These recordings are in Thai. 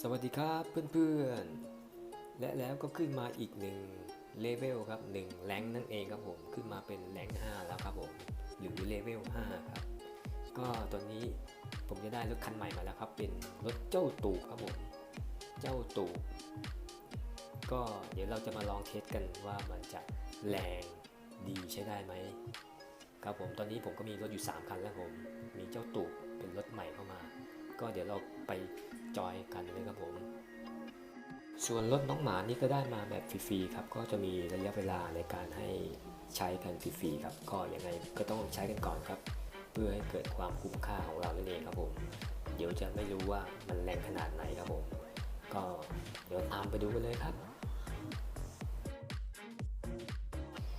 สวัสดีครับเพื่อนๆ และแล้วก็ขึ้นมาอีกหนึ่งเลเวลครับหนึ่งแรงนั่นเองครับผมขึ้นมาเป็นแรง5แล้วครับผมหรือเลเวล5ครับก็ตอนนี้ผมจะได้รถคันใหม่มาแล้วครับ เป็นรถเจ้าตูกครับผมเจ้าตูกก็เดี๋ยวเราจะมาลองเทสกันว่ามันจะแรงดีใช้ได้ไหมครับผมตอนนี้ผมก็มีรถอยู่ 3 คันแล้วผมมีเจ้าตูกเป็นรถใหม่เข้ามา ก็เดี๋ยวเราไปจอยกันเลยครับผม ส่วนรถน้องหมานี่ก็ได้มาแบบฟรีๆครับ ก็จะมีระยะเวลาในการให้ใช้กันฟรีๆครับ ก็ยังไงก็ต้องใช้กันก่อนครับ เพื่อให้เกิดความคุ้มค่าของเรานั่นเองครับผม เดี๋ยวจะไม่รู้ว่ามันแรงขนาดไหนครับผม ก็เดี๋ยวตามไปดูกันเลยครับ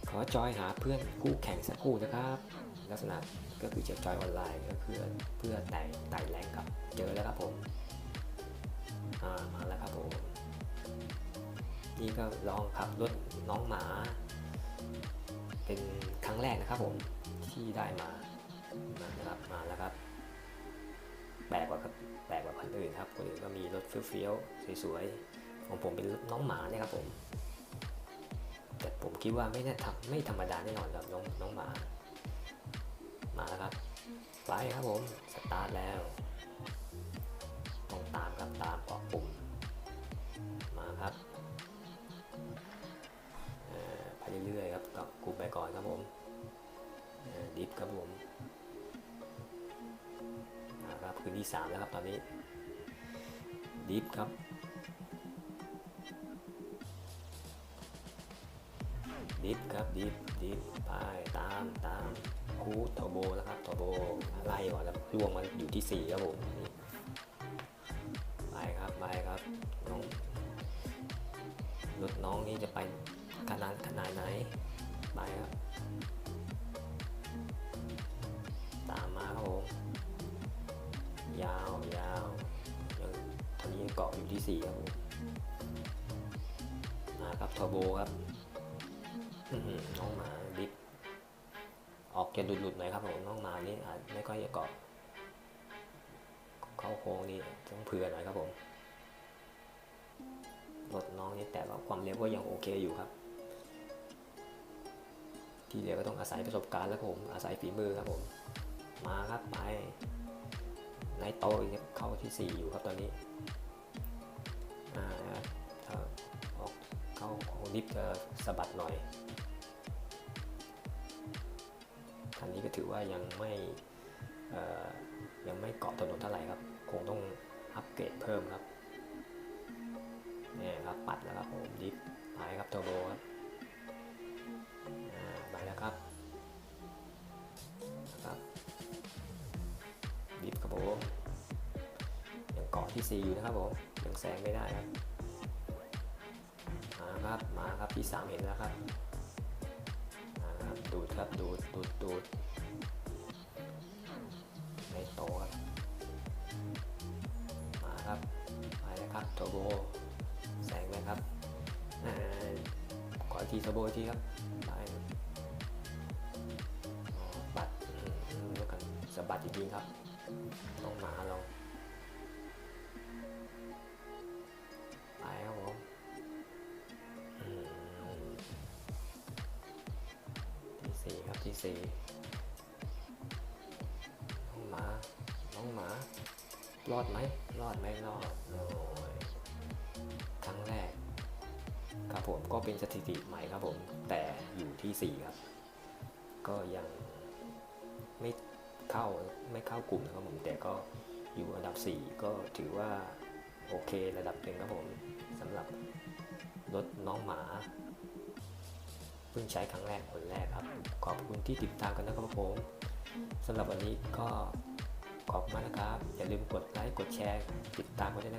ขอจอยหาเพื่อนคู่แข่งสักคู่นะครับ ลักษณะก็คือจะจอยออนไลน์ก็คือเพื่อไต่ไต่แรงครับเจอแล้วครับผมมาแล้วครับผมนี่ก็ลองขับรถน้องหมา เป็นครั้งแรกนะครับผมที่ได้มามานะครับมาแล้วครับแปลกกว่าครับแปลกกว่าคนอื่นครับคนอื่นก็มีรถเฟี้ยวๆสวยๆของผมเป็นน้องหมาเนี่ยครับผมแต่ผมคิดว่าไม่แน่ทำไม่ธรรมดาแน่นอนครับน้องน้องหมา มาแล้วครับ ไปครับผม สตาร์ทแล้ว ต้องตามครับตามเกาะปุ่ม มาครับเอ่อไปเรื่อยๆครับเกาะกลุ่มไปก่อนครับผมเอ่อดิฟครับผมนะครับคืนที่สามแล้วครับตอนนี้ดิฟครับดิฟครับดิฟดิฟไปตามตาม คูดทอโบแล้วครับทอโบไล่ก่อนแล้วล่วงมาอยู่ที่ 4 ครับผมไปครับไปครับน้องรถน้องนี่จะไปขนาดขนาดไหนไปครับ ตามมาครับผมยาวยาวยังตอนนี้ยังเกาะอยู่ที่ 4 ครับผมมาครับทอโบครับน้องหมาดิฟ ออกจะหลุดๆหน่อยครับผมน้องหมานี่อาจไม่ค่อยจะเกาะเข้าโค้งนี่ต้องเผื่อหน่อยครับผมรถน้องนี่แต่ว่าความเร็วก็ยังโอเคอยู่ครับ ที่เหลือก็ต้องอาศัยประสบการณ์แล้วครับผมอาศัยฝีมือครับผม มาครับไปในโตยังเข้าที่ 4 อยู่ครับตอนนี้อ่าถ้าออกเข้าของดิฟจะสะบัดหน่อย ก็ถือว่ายังไม่ยังไม่เกาะถนนเท่าไหร่ครับ คงต้องอัปเกรดเพิ่มครับนี่ครับปัดแล้วครับผมดิฟไปครับเทอร์โบครับไปแล้วครับนะครับดิฟครับผมยังเกาะที่ 4 อยู่นะครับผมยังแซงไม่ได้ครับมาครับมาครับที่ 3 เห็นแล้วครับ ดูดครับดูดดูดดูดไม่โตครับ มาครับไปแล้วครับโทโบแสงไหมครับอ่าขอทีโทโบทีครับไปบัดแล้วกันสะบัดจริงๆครับต้องมาเรา สีน้องหมา น้องหมา รอดไหม รอดไหมรอดโอ้ยครั้งแรก ครับผมก็เป็นสถิติใหม่ครับผม แต่อยู่ที่ 4 ครับ ก็ยังไม่เข้าไม่เข้ากลุ่มนะครับผม แต่ก็อยู่อันดับ 4 ก็ถือว่าโอเคระดับหนึ่งครับผมสำหรับรถน้องหมา พิ่งใช้ครั้งแรกคนแรกครับ ขอบคุณที่ติดตามกันนะครับผมสำหรับวันนี้ก็ขอบมากนะครับ อย่าลืมกดไลค์ กดแชร์ ติดตามกันด้วยนะครับ